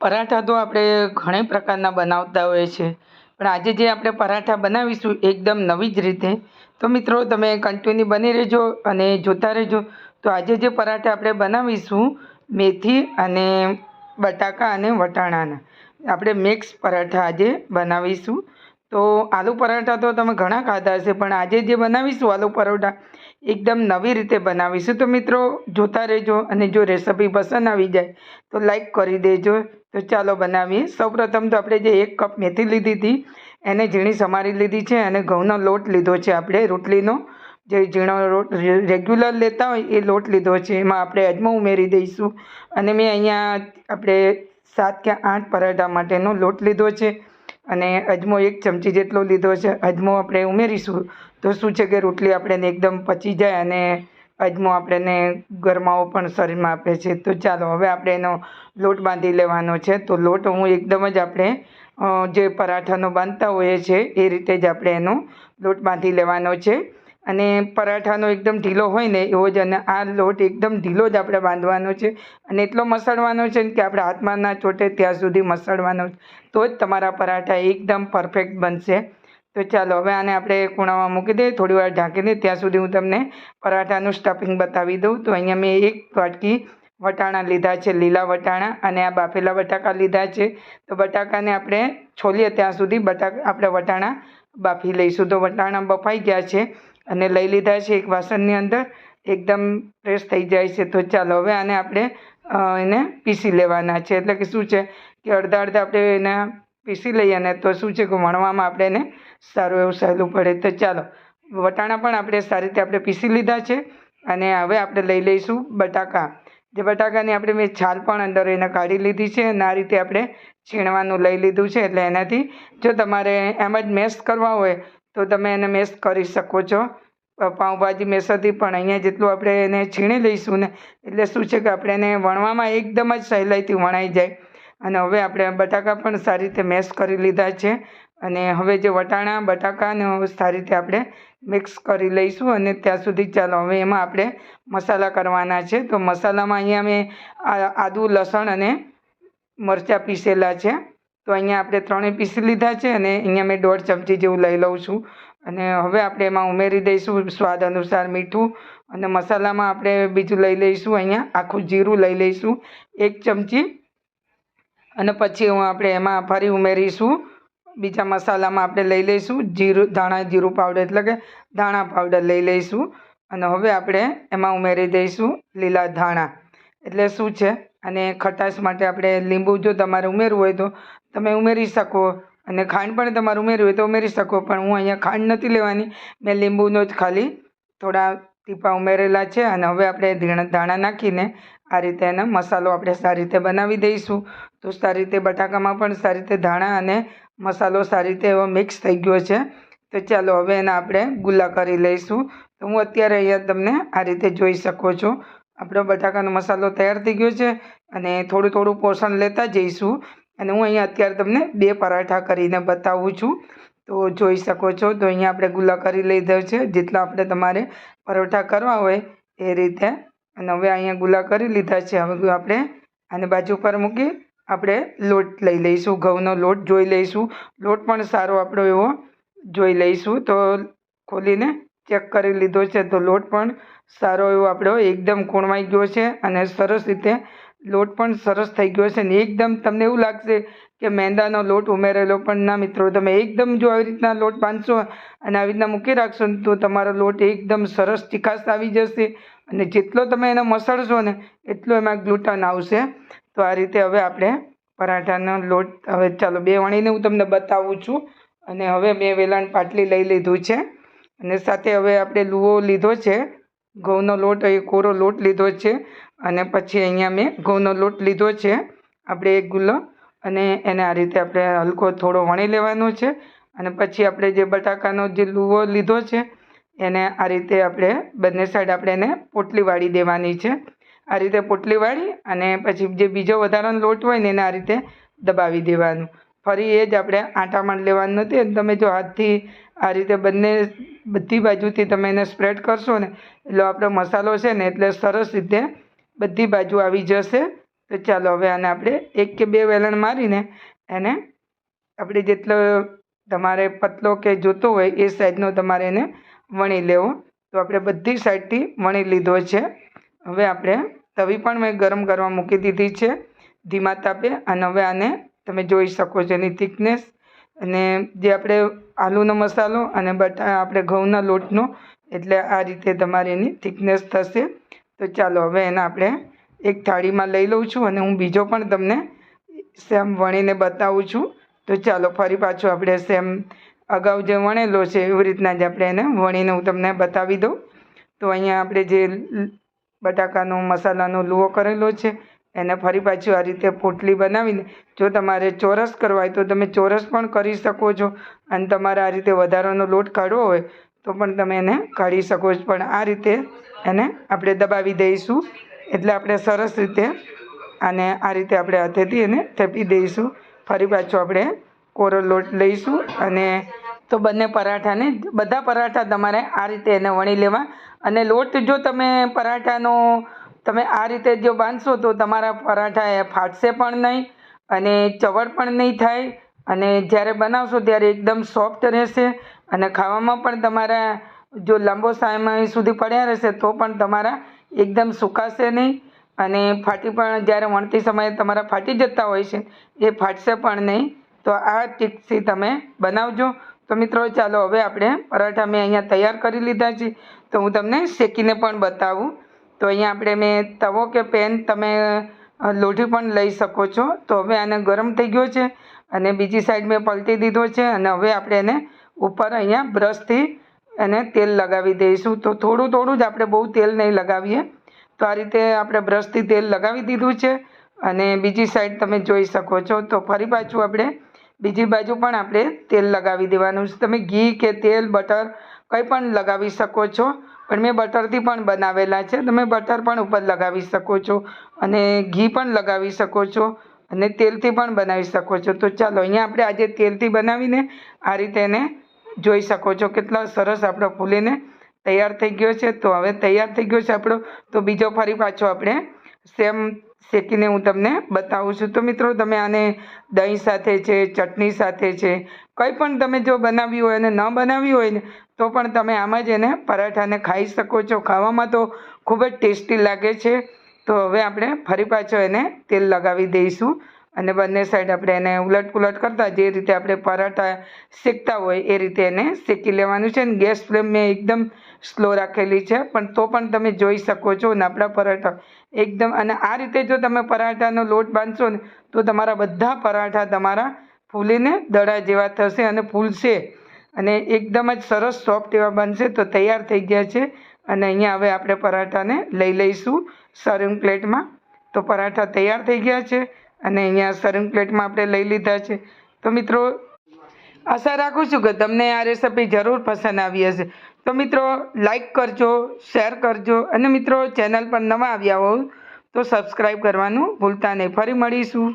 પરાઠા તો આપણે ઘણી પ્રકારના બનાવતા હોઈએ છીએ પણ આજે જે આપણે પરાઠા બનાવીશું એકદમ નવી જ રીતે. તો મિત્રો, તમે કન્ટિન્યુ બની રહેજો અને જોતા રહેજો. તો આજે જે પરાઠા આપણે બનાવીશું, મેથી અને બટાકા અને વટાણાના. આપણે મિક્સ પરાઠા આજે બનાવીશું. તો આલુ પરોઠા તો તમે ઘણા ખાધા હશે, પણ આજે જે બનાવીશું આલુ પરોઠા, એકદમ નવી રીતે બનાવીશું. તો મિત્રો, જોતા રહેજો અને જો રેસીપી પસંદ આવી જાય, તો લાઈક કરી દેજો. તો ચાલો બનાવીએ. સૌપ્રથમ તો આપણે જે એક કપ મેથી લીધી હતી, એને ઝીણી સમારી લીધી છે અને ઘઉંનો લોટ લીધો છે આપણે રોટલીનો. જે ઝીણો લોટ રેગ્યુલર લેતા હોય એ લોટ લીધો છે, એમાં આપણે અજમો ઉમેરી દઈશું. અને મેં અહીંયા આપણે સાત કે આઠ પરાઠા માટેનો લોટ લીધો છે. અને અજમો એક ચમચી જેટલો લીધો છે, અજમો આપણે ઉમેરીશું. તો શું છે કે રોટલી આપણેને એકદમ પચી જાય અને અજમો આપણને ગરમાવો પણ શરીરમાં આપે છે. તો ચાલો, હવે આપણે એનો લોટ બાંધી લેવાનો છે. તો લોટ હું એકદમ જ આપણે જે પરાઠાનો બાંધતા હોઈએ છીએ, એ રીતે જ આપણે એનો લોટ બાંધી લેવાનો છે. અને પરાઠાનો એકદમ ઢીલો હોય ને એવો જ, અને આ લોટ એકદમ ઢીલો જ આપણે બાંધવાનો છે. અને એટલો મસળવાનો છે કે આપણે હાથમાં ના ચોટે ત્યાં સુધી મસળવાનો તો જ તમારા પરાઠા એકદમ પરફેક્ટ બનશે. તો ચાલો, હવે આને આપણે ખૂણામાં મૂકી દઈએ, થોડી વાર ઢાંકી દઈએ, ત્યાં સુધી હું તમને પરાઠાનું સ્ટફિંગ બતાવી દઉં. તો અહીંયા મેં એક વાટકી વટાણા લીધા છે, લીલા વટાણા, અને આ બાફેલા બટાકા લીધા છે. તો બટાકાને આપણે છોલીએ ત્યાં સુધી બટાકા આપણે વટાણા બાફી લઈશું. તો વટાણા બફાઈ ગયા છે. અને લઈ લીધા છે એક વાસણની અંદર. એકદમ ફ્રેશ થઈ જાય છે. તો ચાલો હવે આને આપણે એને પીસી લેવાના છે. એટલે કે શું છે કે અડધા અડધા આપણે એને પીસી લઈએ ને તો શું છે કે વણવામાં આપણે એને સારું એવું સહેલું પડે. તો ચાલો, વટાણા પણ આપણે સારી રીતે આપણે પીસી લીધા છે. અને હવે આપણે લઈ લઈશું બટાકા. જે બટાકાની આપણે મેં છાલ પણ અંદર એને કાઢી લીધી છે અને આ રીતે આપણે છીણવાનું લઈ લીધું છે. એટલે એનાથી જો તમારે એમ જ મેશ કરવા હોય તો તમે એને મેશ કરી શકો છો. પાઉંભાજી મેસરથી પણ અહીંયા જેટલું આપણે એને છીણી લઈશું ને, એટલે શું છે કે આપણે એને વણવામાં એકદમ જ સહેલાઈથી વણાઈ જાય. અને હવે આપણે બટાકા પણ સારી રીતે મેશ કરી લીધા છે. અને હવે જે વટાણા, બટાકાને સારી રીતે આપણે મિક્સ કરી લઈશું અને ત્યાં સુધી ચાલો, હવે એમાં આપણે મસાલા કરવાના છે. તો મસાલામાં અહીંયા મેં આદું, લસણ અને મરચાં પીસેલા છે. તો અહીંયા આપણે ત્રણેય પીસી લીધા છે અને અહીંયા મેં દોઢ ચમચી જેવું લઈ લઉં છું. અને હવે આપણે એમાં ઉમેરી દઈશું સ્વાદ અનુસાર મીઠું. અને મસાલામાં આપણે બીજું લઈ લઈશું અહીંયા, આખું જીરું લઈ લઈશું, એક ચમચી. અને પછી હું આપણે એમાં ફરી ઉમેરીશું, બીજા મસાલામાં આપણે લઈ લઈશું, જીરું, ધાણા જીરું પાવડર એટલે કે ધાણા પાવડર લઈ લઈશું. અને હવે આપણે એમાં ઉમેરી દઈશું લીલા ધાણા. એટલે શું છે? અને ખટાશ માટે આપણે લીંબુ જો તમારે ઉમેરવું હોય તો તમે ઉમેરી શકો અને ખાંડ પણ તમારે ઉમેરવી હોય તો ઉમેરી શકો, પણ હું અહીંયા ખાંડ નથી લેવાની. મેં લીંબુનો જ ખાલી થોડા ટીપા ઉમેરેલા છે અને હવે આપણે ધાણા નાખીને આ રીતે એનો મસાલો આપણે સારી રીતે બનાવી દઈશું. તો સારી રીતે બટાકામાં પણ સારી રીતે ધાણા અને મસાલો સારી રીતે એવો મિક્સ થઈ ગયો છે. તો ચાલો હવે એના આપણે ગુલ્લા કરી લઈશું. તો હું અત્યારે અહીંયા તમને આ રીતે જોઈ શકો છો. આપણો બટાકાનો મસાલો તૈયાર થઈ ગયો છે અને થોડું થોડું પોષણ લેતા જઈશું. અને હું અહીંયા અત્યારે તમને બે પરાઠા કરીને બતાવું છું. તો જોઈ શકો છો, તો અહીંયા આપણે ગુલ્લા કરી લીધો છે. જેટલા આપણે તમારે પરોઠા કરવા હોય એ રીતે. અને હવે અહીંયા ગુલ્લા કરી લીધા છે. હવે આપણે આને બાજુ પર મૂકી આપણે લોટ લઈ લઈશું, ઘઉંનો લોટ જોઈ લઈશું. લોટ પણ સારો આપણો એવો જોઈ લઈશું. તો ખોલીને ચેક કરી લીધો છે. તો લોટ પણ સારો એવો આપણો એકદમ કૂણવાઈ ગયો છે અને સરસ રીતે લોટ પણ સરસ થઈ ગયો છે ને એકદમ તમને એવું લાગશે કે મેંદાનો લોટ ઉમેરેલો, પણ ના મિત્રો, તમે એકદમ જો આવી રીતના લોટ બાંધશો અને આવી રીતના મૂકી રાખશો ને, તો તમારો લોટ એકદમ સરસ ચીકાશ આવી જશે અને જેટલો તમે એને મસળશો ને, એટલો એમાં ગ્લુટન આવશે. તો આ રીતે હવે આપણે પરાઠાનો લોટ, હવે ચાલો બે વણીને હું તમને બતાવું છું અને હવે મેં વેલાણ પાટલી લઈ લીધું છે અને સાથે હવે આપણે લુઓ લીધો છે, ઘઉંનો લોટ, એ કોરો લોટ લીધો છે. અને પછી અહીંયા મેં ઘઉંનો લોટ લીધો છે. આપણે એક ગુલ્લો અને એને આ રીતે આપણે હલકો થોડો વણી લેવાનો છે. અને પછી આપણે જે બટાકાનો જે લુવો લીધો છે, એને આ રીતે આપણે બંને સાઈડ આપણે એને પોટલી વાળી દેવાની છે. આ રીતે પોટલી વાળી અને પછી જે બીજો વધારાનો લોટ હોય ને એને આ રીતે દબાવી દેવાનું. ફરી એ જ આપણે આટામાં લેવાનું નથી અને તમે જો હાથથી આ રીતે બંને બધી બાજુથી તમે એને સ્પ્રેડ કરશો ને, એટલે આપણો મસાલો છે ને એટલે સરસ રીતે બધી બાજુ આવી જશે. તો ચાલો હવે આને આપણે એક કે બે વેલણ મારીને એને આપણે જેટલો તમારે પતલો કે જોતો હોય એ સાઈઝનો તમારે એને વણી લેવો. તો આપણે બધી સાઈડથી વણી લીધો છે. હવે આપણે તવી પણ મેં ગરમ કરવા મૂકી દીધી છે. ધીમા તાપે અને હવે આને તમે જોઈ શકો છો એની થિકનેસ. અને જે આપણે આલુનો મસાલો અને બટા, આપણે ઘઉંના લોટનો, એટલે આ રીતે તમારે એની થિકનેસ થશે. તો ચાલો હવે એને આપણે એક થાળીમાં લઈ લઉં છું અને હું બીજો પણ તમને સેમ વણીને બતાવું છું. તો ચાલો ફરી પાછું આપણે સેમ અગાઉ જે વણેલો છે એવી રીતના જ આપણે એને વણીને હું તમને બતાવી દઉં. તો અહીંયા આપણે જે બટાકાનો મસાલાનો લુઓ કરેલો છે એને ફરી પાછું આ રીતે પોટલી બનાવીને જો તમારે ચોરસ કરવા હોય તો તમે ચોરસ પણ કરી શકો છો અને તમારે આ રીતે વધારાનો લોટ કાઢવો હોય તો પણ તમે એને કાઢી શકો છો. પણ આ રીતે એને આપણે દબાવી દઈશું. એટલે આપણે સરસ રીતે અને આ રીતે આપણે હાથેથી એને થેપી દઈશું. ફરી પાછું આપણે કોરો લોટ લઈશું અને તો બંને પરાઠાને, બધા પરાઠા તમારે આ રીતે એને વણી લેવા. અને લોટ જો તમે પરાઠાનો, તમે આ રીતે જો બાંધશો તો તમારા પરાઠા એ ફાટશે પણ નહીં અને ચવડ પણ નહીં થાય. અને જ્યારે બનાવશો ત્યારે એકદમ સોફ્ટ રહેશે અને ખાવામાં પણ તમારા જો લાંબો સમય સુધી પડ્યા રહેશે, તો પણ તમારા એકદમ સુકાશે નહીં. અને ફાટી પણ જ્યારે વણતી સમયે તમારા ફાટી જતા હોય છે, એ ફાટશે પણ નહીં. તો આ ટીપ્સથી તમે બનાવજો. તો મિત્રો, ચાલો હવે આપણે પરાઠા મેં અહીંયા તૈયાર કરી લીધા છે. તો હું તમને શેકીને પણ બતાવું. તો અહીંયા આપણે મેં તવો કે પેન તમે લોઢી પણ લઈ શકો છો. તો હવે આને ગરમ થઈ ગયો છે અને બીજી સાઈડ મેં પલટી દીધો છે અને હવે આપણે એને ઉપર અહીંયા બ્રશથી એને તેલ લગાવી દઈશું. તો થોડું થોડું જ આપણે બહુ તેલ નહીં લગાવીએ. તો આ રીતે આપણે બ્રશથી તેલ લગાવી દીધું છે. અને બીજી સાઈડ તમે જોઈ શકો છો. તો ફરી પાછું આપણે બીજી બાજુ પણ આપણે તેલ લગાવી દેવાનું છે. તમે ઘી કે તેલ, બટર કંઈ પણ લગાવી શકો છો. પણ મેં બટરથી પણ બનાવેલા છે. તમે બટર પણ ઉપર લગાવી શકો છો. અને ઘી પણ લગાવી શકો છો. અને તેલથી પણ બનાવી શકો છો. તો ચાલો, અહીંયા આપણે આજે તેલથી બનાવીને આ રીતે એને જોઈ શકો છો કેટલા સરસ આપણો ફૂલીને તૈયાર થઈ ગયો છે. તો હવે તૈયાર થઈ ગયો છે આપણો. તો બીજો ફરી પાછો આપણે સેમ શેકીને હું તમને બતાવું છું. તો મિત્રો તમે આને દહીં સાથે છે, ચટણી સાથે છે, કંઈ પણ તમે જો બનાવ્યું હોય અને ન બનાવ્યું હોય ને, તો પણ તમે આમ જ એને પરાઠાને ખાઈ શકો છો. ખાવામાં તો ખૂબ જ ટેસ્ટી લાગે છે. તો હવે આપણે ફરી પાછો એને તેલ લગાવી દઈશું. અને બંને સાઈડ આપણે એને ઉલટ પુલટ કરતા જે રીતે આપણે પરાઠા શેકતા હોય એ રીતે એને શેકી લેવાનું છે અને ગેસ ફ્લેમ મેં એકદમ સ્લો રાખેલી છે. પણ તો પણ તમે જોઈ શકો છો ને આપણા પરાઠા એકદમ અને આ રીતે જો તમે પરાઠાનો લોટ બાંધશો ને તો તમારા બધા પરાઠા તમારા ફૂલીને દડા જેવા થશે અને ફૂલશે. અને એકદમ જ સરસ સોફ્ટ એવા બનશે તો તૈયાર થઈ ગયા છે. અને અહીંયા હવે આપણે પરાઠાને લઈ લઈશું. સર્વિંગ પ્લેટમાં તો પરાઠા તૈયાર થઈ ગયા છે. અને અહીંયા સર્વિંગ પ્લેટમાં આપણે લઈ લીધા છે. તો મિત્રો, આશા રાખું છું કે તમને આ રેસિપી જરૂર પસંદ આવી હશે. તો મિત્રો લાઈક કરજો શેર કરજો અને મિત્રો ચેનલ પર નવા આવ્યા હોવ તો સબસ્ક્રાઈબ કરવાનું ભૂલતા નહીં. ફરી મળીશું.